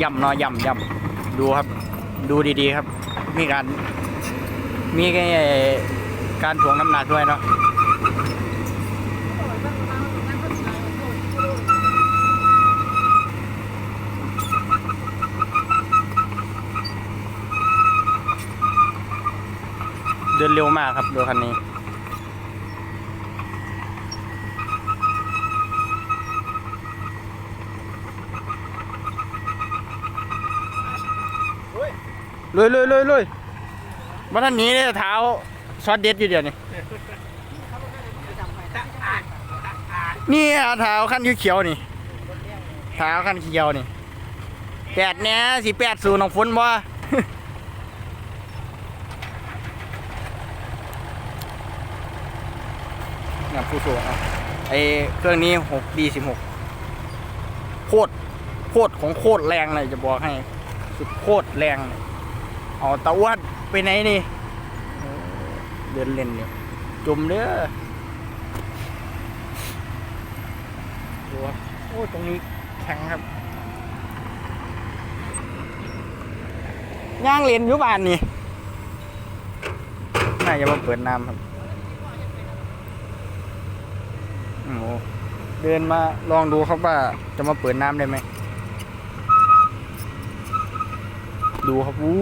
ย่ำเนาะย่ำย่ำดูครับ ดูดีๆครับ มีการ มีการถ่วงน้ำหนักด้วยเนาะเดินเร็วมากครับรถคันนี้ ลุยลุยลุยลุยมาท่านนี้เนี่ยเท้าช็อตเด็ดอยู่เดียวนี่นี่อะเท้าขั้นเขียวๆนี่เท้าขั้นเขียวนี่แปดเนี้ยสิแปดศูนย์ของฝนบ่งานผู้สูงอะไอเครื่องนี้หกดีสิบหกโคตรโคตรของโคตรแรงเลยจะบอกให้ สุดโคตรแรงเลย เอาตะอ้วนไปไหนนี่ เดินเล่นเนี่ยจุ่มเด้อดูโอ้ตรงนี้แข็งครับย่างเล่นอยู่บ้านนี่น่าจะมาเปิดน้ำครับโอ้เดินมาลองดูครับว่าจะมาเปิดน้ำได้ไหมดูครับอู้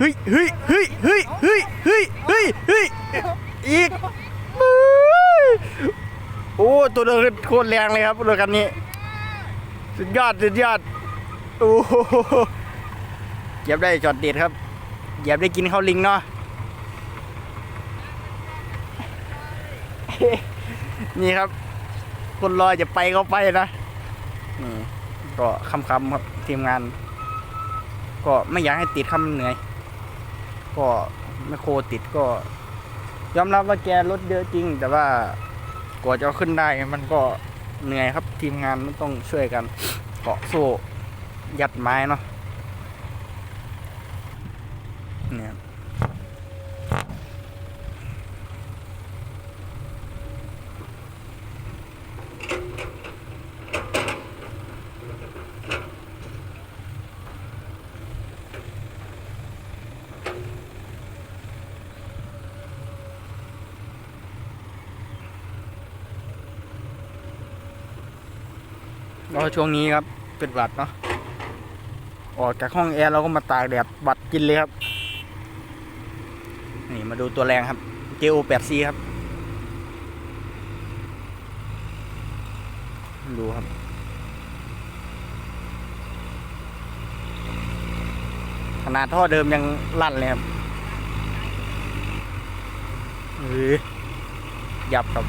เฮ้ยเฮ้ยเฮ้ยเฮ้ยเฮ้ยเฮ้ยเฮ้ยเฮ้ยอีกโอ้ตัวเดินโคตรแรงเลยครับรถคันนี้ สุดยอดสุดยอดโอ้โหเหยียบได้จอดเด็ดครับเหยียบได้กินข้าวลิงเนาะนี่ครับ คนรอจะไปก็ไปนะนี่ก็คำๆครับทีมงาน ก็ไม่อยากให้ติดคำเหนื่อย ก็ไม่โคติดก็ ยอมรับว่าแกรถเยอะจริง แต่ว่ากว่าจะขึ้นได้มันก็เหนื่อยครับทีมงานมันต้องช่วยกันเกาะโซ่ยัดไม้เนาะ ก็ช่วงนี้ครับเป็นหวัดเนาะออกจากห้องแอร์เราก็มาตากแดดบัดกินเลยครับ นี่มาดูตัวแรงครับ JO 8 C ครับ ดูครับ ขนาดท่อเดิมยังลั่นเลยครับเฮ้ยยับครับ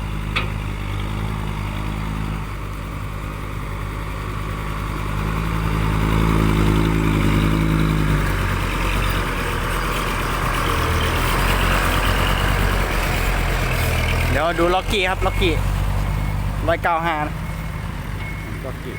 ดี๋ยวดูล็อกกี้ครับ ล็อกกี้ร้อยเก้าห้านะล็อกกี้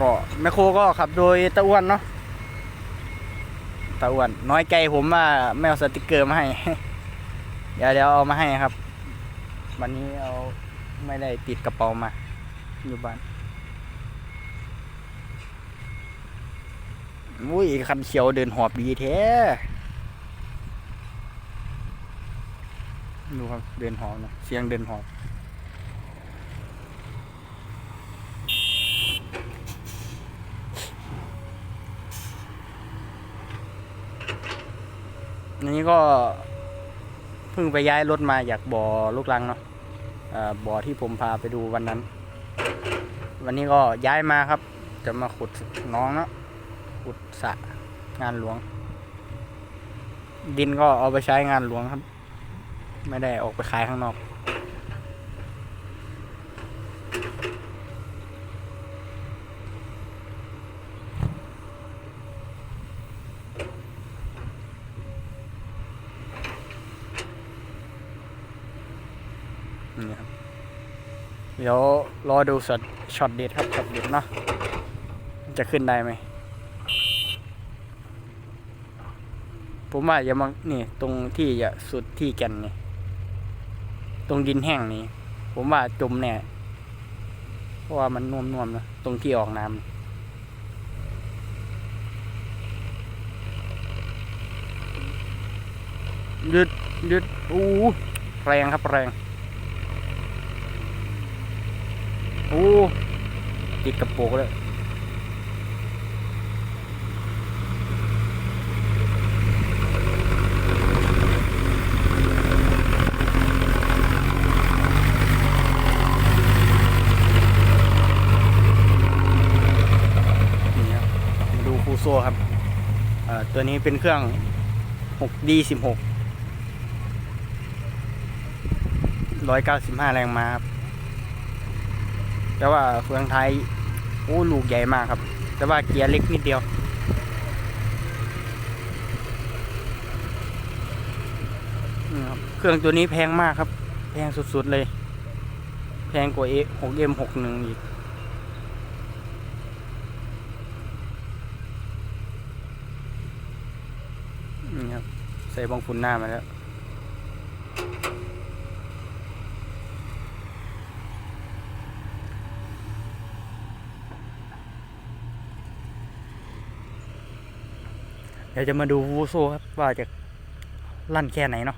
ก็แมคโครก็ขับโดยตะอ้วนเนาะตะอ้วน น้อยใจผมว่าไม่เอาสติกเกอร์มาให้ เดี๋ยวเดี๋ยวเอามาให้ครับ วันนี้เอาไม่ได้ติดกระเป๋ามาอยู่บ้าน อุ้ยคันเขียวเดินหอบดีแท้ดูครับเดินหอบนะเสียงเดินหอบอันนี้ก็เพิ่งไปย้ายรถมาจากบ่อลูกลังเนาะบ่อที่ผมพาไปดูวันนั้น วันนี้ก็ย้ายมาครับ จะมาขุดน้องเนาะ ขุดสะงานหลวง ดินก็เอาไปใช้งานหลวงครับ ไม่ได้ออกไปขายข้างนอก นี่ครับ เดี๋ยวรอดูช็อตช็อตเด็ดครับช็อตเด็ดเนาะจะขึ้นได้ไหม ผมว่าอย่ามานี่ตรงที่จะสุดที่แก่นนี่ตรงดินแห้งนี่ผมว่าจมแน่เพราะว่ามันน่วมๆนะตรงที่ออกน้ำยืดยืดอู้แรงครับแรงอู้ติดกระโปรงเลยนี่ครับมาดูฟูโซครับเอ่อ ตัวนี้เป็นเครื่อง 6D16 195 แรงม้าครับ แต่ว่าเฟืองไทยโอ้ลูกใหญ่มากครับ แต่ว่าเกียร์เล็กนิดเดียว เครื่องตัวนี้แพงมากครับ แพงสุดๆเลย แพงกว่า 6M61 อีก นี่ครับ ใส่บองฝุ่นหน้ามาแล้วเดี๋ยวจะมาดูวูโซครับ ว่าจะลั่นแค่ไหนเนาะ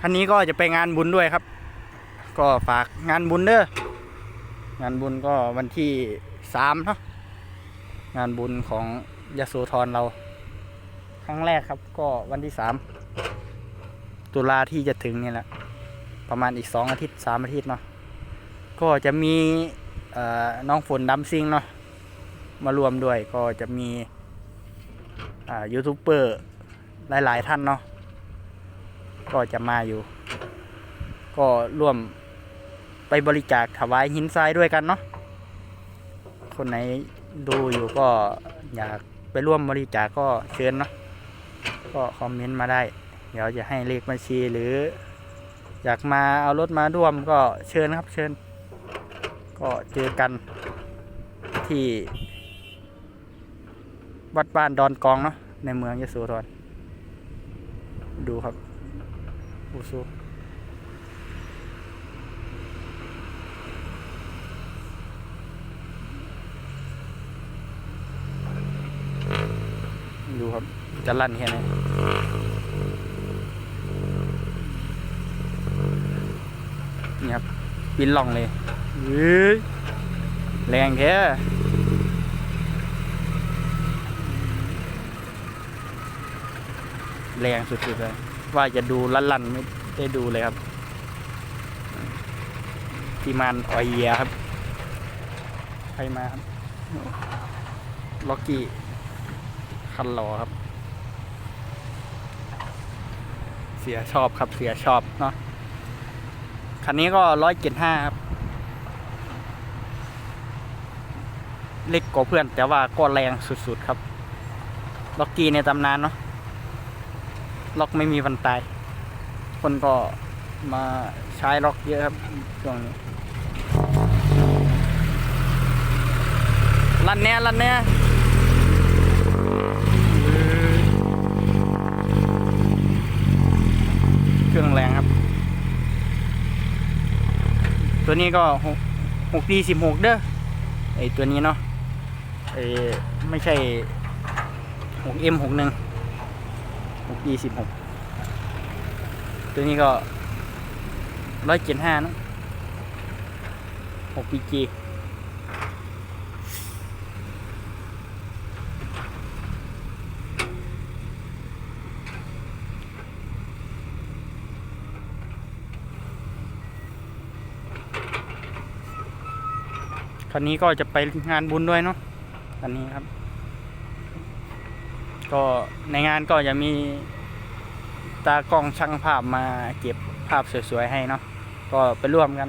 คันนี้ก็จะไปงานบุญด้วยครับ ก็ฝากงานบุญเด้องานบุญก็วันที่สามเนาะงานบุญของยโสธรเรา ครั้งแรกครับ ก็วันที่สามตุลาที่จะถึงนี่แหละ ประมาณอีกสองอาทิตย์สามอาทิตย์เนาะก็จะมีน้องฝนดำซิงเนาะมารวมด้วยก็จะมียูทูบเบอร์หลาย ๆ ท่านเนาะก็จะมาอยู่ ก็ร่วม ไปบริจาคถวายหินทรายด้วยกันเนาะคนไหนดูอยู่ก็อยากไปร่วมบริจาคก็เชิญเนาะก็คอมเมนต์มาได้ เดี๋ยวจะให้เลขบัญชีหรือ อยากมาเอารถมาร่วมก็เชิญครับเชิญ ก็เจอกันที่ วัดบ้านดอนกองเนาะในเมืองยโสธรดูครับอูซูดูครับ จะลั่นแค่ไหนนี่ครับบินล่องเลยเฮ้ยแรงแท้แรงสุดๆเลย ว่าจะดูลั่นๆไม่ได้ดูเลยครับทีมานออยเยียครับ ใครมาครับ ล็อกกี้ คันหล่อครับ เสียชอบครับเสียชอบเนาะคันนี้ก็ร้อยเจ็ดห้าครับเล็กกว่าเพื่อนแต่ว่าก็แรงสุดๆครับ ล็อกกี้ในตำนานเนาะล็อกไม่มีวันตาย คนก็มาใช้ล็อกเยอะครับช่วงนี้ลันเนี้ยลันเนี้ย เครื่องแรงครับ ตัวนี้ก็หกหกดีสิบหกเด้อไอตัวนี้เนาะไอไม่ใช่หกเอ็มหกหนึ่งหกดีสิบหกตัวนี้ก็ร้อยเจ็ดห้านะหกปีจี คันนี้ก็จะไปงานบุญด้วยเนาะคันนี้ครับ ก็ในงานก็จะมีตากล้องช่างภาพมาเก็บภาพสวยๆให้เนาะก็ไปร่วมกัน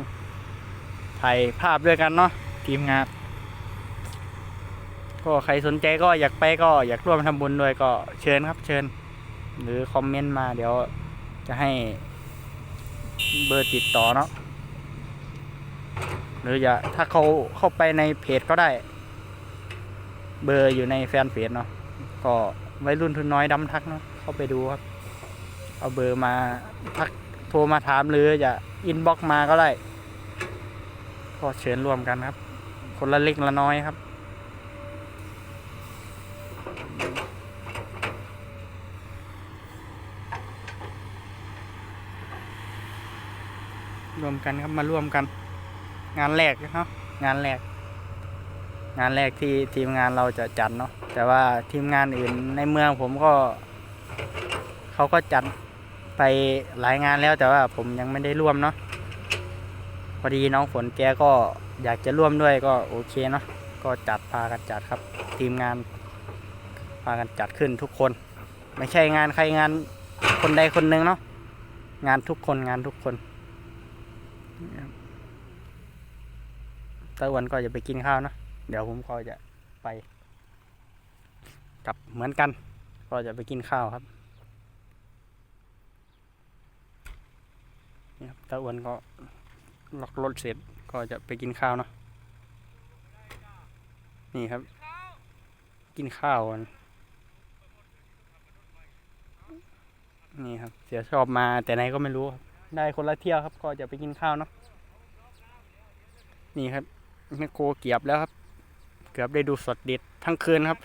ถ่ายภาพด้วยกันเนาะทีมงาน ก็ใครสนใจก็อยากไปก็อยากร่วมทำบุญด้วยก็เชิญครับเชิญ หรือคอมเมนต์มาเดี๋ยวจะให้เบอร์ติดต่อเนาะ หรือจะถ้าเขาเข้าไปในเพจก็ได้ เบอร์อยู่ในแฟนเพจเนาะก็วัยรุ่นทุนน้อยดำทักเนาะเข้าไปดูครับ เอาเบอร์มาทักโทรมาถามหรือจะอินบ็อกมาก็ได้ก็เชิญร่วมกันครับ คนละเล็กละน้อยครับรวมกันครับมาร่วมกัน งานแรกเนาะงานแรก งานแรกที่ทีมงานเราจะจัดเนาะแต่ว่าทีมงานอื่นในเมืองผมก็ เขาก็จัดไปหลายงานแล้วแต่ว่าผมยังไม่ได้ร่วมเนาะพอดีน้องฝนแกก็อยากจะร่วมด้วยก็โอเคเนาะก็จัดพากันจัดครับ ทีมงานพากันจัดขึ้นทุกคน ไม่ใช่งานใครงานคนใดคนหนึ่งเนาะงานทุกคนงานทุกคน ตะวันก็จะไปกินข้าวนะ เดี๋ยวผมก็จะไปกลับเหมือนกัน ก็จะไปกินข้าวครับนี่ครับตาอ้วนก็ล็อกรถเสร็จก็จะไปกินข้าวนะนี่ครับ กินข้าวกันนี่ครับ เสียชอบมาแต่ไหนก็ไม่รู้ ได้คนละเที่ยวครับ ก็จะไปกินข้าวเนาะนี่ครับ แมคโครเกียบแล้วครับ เกือบได้ดูสดเด็ดทั้งคืนครับ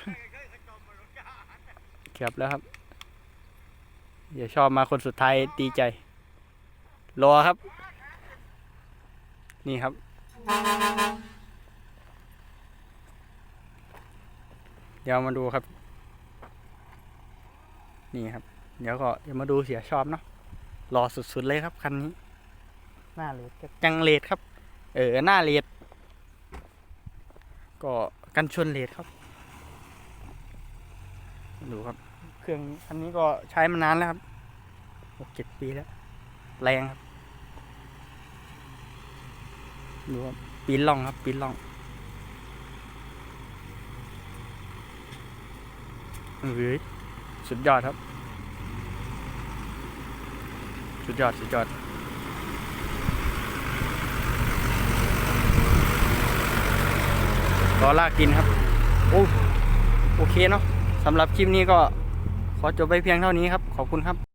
เกือบแล้วครับ เดี๋ยวชอบมาคนสุดท้ายดีใจ รอครับ นี่ครับ เดี๋ยวมาดูครับ นี่ครับ เดี๋ยวก็เดี๋ยวมาดูเสียชอบเนาะรอสุดๆเลยครับคันนี้ หน้าเลดกับจังเลดครับ เออหน้าเลด ก็กันชนเลดครับ ดูครับ เครื่องคันนี้ก็ใช้มานานแล้วครับหกเจ็ดปีแล้ว แรงครับ ดูครับปีนล่องครับปีนล่องเฮ้ยสุดยอดครับ สุดยอด สุดยอด รอลากกินครับ โอ้โอเคเนาะสำหรับคลิปนี้ก็ขอจบไปเพียงเท่านี้ครับ ขอบคุณครับ